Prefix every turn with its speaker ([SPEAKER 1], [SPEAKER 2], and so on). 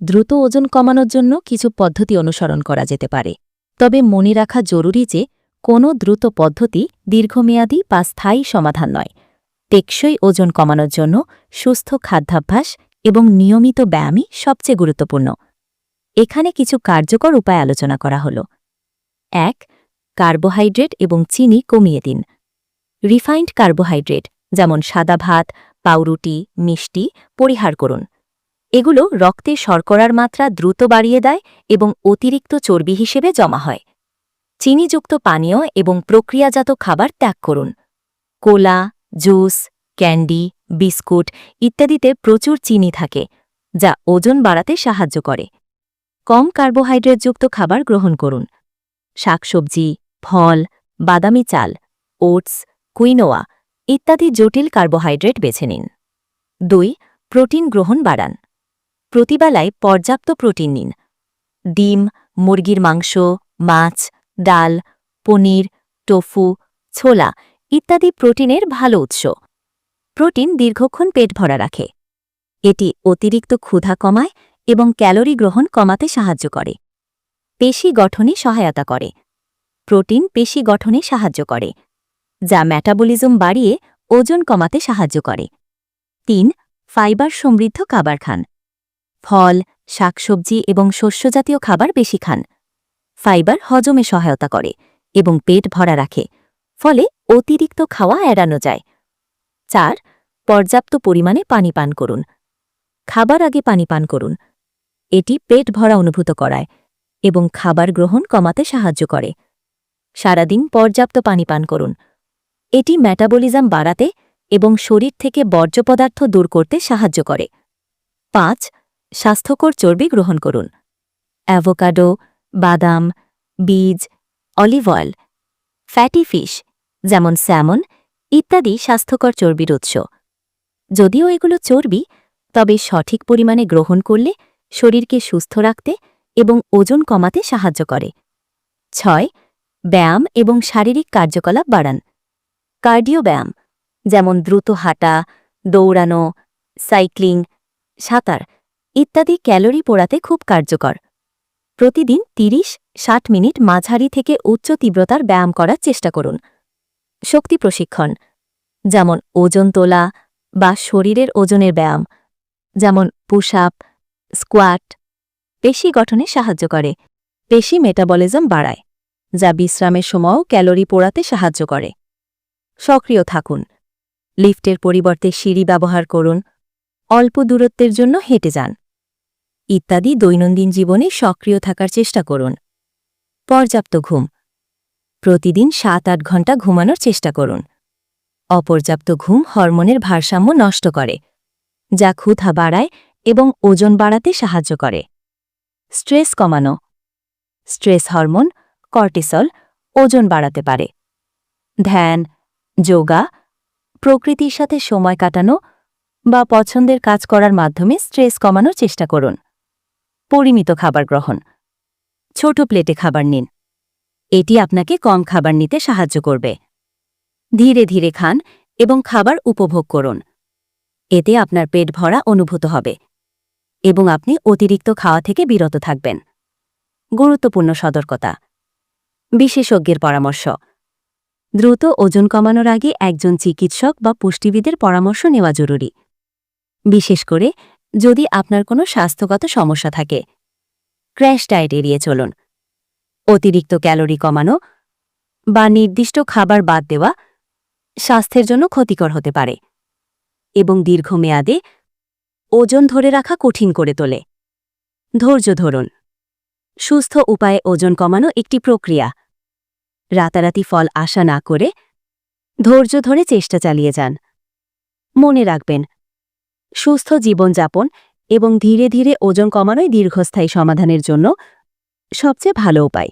[SPEAKER 1] দ্রুত ওজন কমানোর জন্য কিছু পদ্ধতি অনুসরণ করা যেতে পারে। তবে মনে রাখা জরুরি যে, কোনো দ্রুত পদ্ধতি দীর্ঘমেয়াদী বা স্থায়ী সমাধান নয়। টেকসই ওজন কমানোর জন্য সুস্থ খাদ্যাভ্যাস এবং নিয়মিত ব্যায়ামই সবচেয়ে গুরুত্বপূর্ণ। এখানে কিছু কার্যকর উপায় আলোচনা করা হল। এক, কার্বোহাইড্রেট এবং চিনি কমিয়ে দিন। রিফাইন্ড কার্বোহাইড্রেট, যেমন সাদা ভাত, পাউরুটি, মিষ্টি, পরিহার করুন। এগুলো রক্তে শর্করার মাত্রা দ্রুত বাড়িয়ে দেয় এবং অতিরিক্ত চর্বি হিসেবে জমা হয়। চিনিযুক্ত পানীয় এবং প্রক্রিয়াজাত খাবার ত্যাগ করুন। কোলা, জুস, ক্যান্ডি, বিস্কুট ইত্যাদিতে প্রচুর চিনি থাকে, যা ওজন বাড়াতে সাহায্য করে। কম কার্বোহাইড্রেটযুক্ত খাবার গ্রহণ করুন। শাকসবজি, ফল, বাদামি চাল, ওটস, কুইনোয়া ইত্যাদি জটিল কার্বোহাইড্রেট বেছে নিন। দুই, প্রোটিন গ্রহণ বাড়ান। প্রতিবেলায় পর্যাপ্ত প্রোটিন নিন। ডিম, মুরগির মাংস, মাছ, ডাল, পনির, টোফু, ছোলা ইত্যাদি প্রোটিনের ভালো উৎস। প্রোটিন দীর্ঘক্ষণ পেট ভরা রাখে। এটি অতিরিক্ত ক্ষুধা কমায় এবং ক্যালোরি গ্রহণ কমাতে সাহায্য করে। পেশি গঠনে সহায়তা করে। প্রোটিন পেশি গঠনে সাহায্য করে, যা ম্যাটাবলিজম বাড়িয়ে ওজন কমাতে সাহায্য করে। তিন, ফাইবার সমৃদ্ধ খাবার খান। ফল, শাকসবজি এবং শস্যজাতীয় খাবার বেশি খান। ফাইবার হজমে সহায়তা করে এবং পেট ভরা রাখে। ফলে অতিরিক্ত খাওয়া এড়ানো যায়। চার, পর্যাপ্ত পরিমাণে পানি পান করুন। খাবার আগে পানি পান করুন। এটি পেট ভরা অনুভূত করায় এবং খাবার গ্রহণ কমাতে সাহায্য করে। সারাদিন পর্যাপ্ত পানি পান করুন। এটি ম্যাটাবলিজম বাড়াতে এবং শরীর থেকে বর্জ্য পদার্থ দূর করতে সাহায্য করে। পাঁচ স্বাস্থ্যকর চর্বি গ্রহণ করুন। অ্যাভোকাডো, বাদাম, বীজ, অলিভ অয়েল, ফ্যাটি ফিশ, যেমন স্যামন, ইত্যাদি স্বাস্থ্যকর চর্বির উৎস। যদিও এগুলো চর্বি, তবে সঠিক পরিমাণে গ্রহণ করলে শরীরকে সুস্থ রাখতে এবং ওজন কমাতে সাহায্য করে। ছয়, ব্যায়াম এবং শারীরিক কার্যকলাপ বাড়ান। কার্ডিও ব্যায়াম, যেমন দ্রুত হাঁটা, দৌড়ানো, সাইক্লিং, সাঁতার ইত্যাদি ক্যালোরি পোড়াতে খুব কার্যকর। প্রতিদিন ৩০ ষাট মিনিট মাঝারি থেকে উচ্চ তীব্রতার ব্যায়াম করার চেষ্টা করুন। শক্তি প্রশিক্ষণ, যেমন ওজন তোলা বা শরীরের ওজনের ব্যায়াম, যেমন পুশ আপ স্কোয়াট পেশি গঠনে সাহায্য করে। পেশি মেটাবলিজম বাড়ায়, যা বিশ্রামের সময়ও ক্যালোরি পোড়াতে সাহায্য করে। সক্রিয় থাকুন, লিফটের পরিবর্তে সিঁড়ি ব্যবহার করুন, অল্প দূরত্বের জন্য হেঁটে যান। ইত্যাদি দৈনন্দিন জীবনে সক্রিয় থাকার চেষ্টা করুন। পর্যাপ্ত ঘুম। প্রতিদিন সাত আট ঘণ্টা ঘুমানোর চেষ্টা করুন। অপর্যাপ্ত ঘুম হরমোনের ভারসাম্য নষ্ট করে, যা ক্ষুধা বাড়ায় এবং ওজন বাড়াতে সাহায্য করে। স্ট্রেস কমানো। স্ট্রেস হরমোন, কর্টিসল, ওজন বাড়াতে পারে। ধ্যান, যোগা, প্রকৃতির সাথে সময় কাটানো বা পছন্দের কাজ করার মাধ্যমে স্ট্রেস কমানোর চেষ্টা করুন। পরিমিত খাবার গ্রহণ। ছোট প্লেটে খাবার নিন। এটি আপনাকে কম খাবার নিতে সাহায্য করবে। ধীরে ধীরে খান এবং খাবার উপভোগ করুন। এতে আপনার পেট ভরা অনুভূত হবে এবং আপনি অতিরিক্ত খাওয়া থেকে বিরত থাকবেন। গুরুত্বপূর্ণ সতর্কতা। বিশেষজ্ঞের পরামর্শ। দ্রুত ওজন কমানোর আগে একজন চিকিৎসক বা পুষ্টিবিদের পরামর্শ নেওয়া জরুরি। বিশেষ করে যদি আপনার কোনো স্বাস্থ্যগত সমস্যা থাকে ক্র্যাশ ডায়েট এড়িয়ে চলুন। অতিরিক্ত ক্যালোরি কমানো বা নির্দিষ্ট খাবার বাদ দেওয়া স্বাস্থ্যের জন্য ক্ষতিকর হতে পারে এবং দীর্ঘমেয়াদে ওজন ধরে রাখা কঠিন করে তোলে। ধৈর্য ধরুন। সুস্থ উপায়ে ওজন কমানো একটি প্রক্রিয়া। রাতারাতি ফল আশা না করে ধৈর্য ধরে চেষ্টা চালিয়ে যান। মনে রাখবেন সুস্থ জীবনযাপন এবং ধীরে ধীরে ওজন কমানোই দীর্ঘস্থায়ী সমাধানের জন্য সবচেয়ে ভালো উপায়।